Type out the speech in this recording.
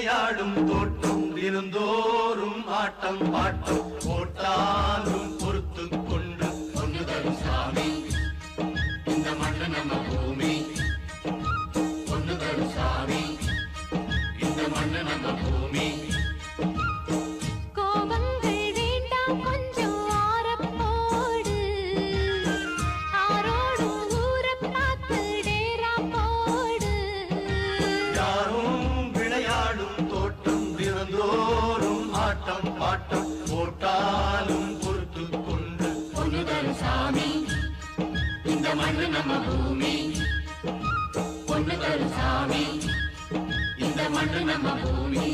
விளையாடும் தோட்டம் இருந்தோறும் ஆட்டம் பாட்டம். போட்டாலும் பொறுத்து கொண்டு கொண்டு தரும் சாமி. இந்த மண்ணு நம்ம பூமி. கொண்டு தரும் சாமி. இந்த மண்ணு நம்ம பூமி. ஆட்டம் பாட்டம் போட்டாலும் பொறுத்து கொண்டு. பொண்ணு சாமி இந்த மண்ணு நம்ம பூமி. பொண்ணு தரும் சாமி இந்த மண்ணு நம்ம பூமி.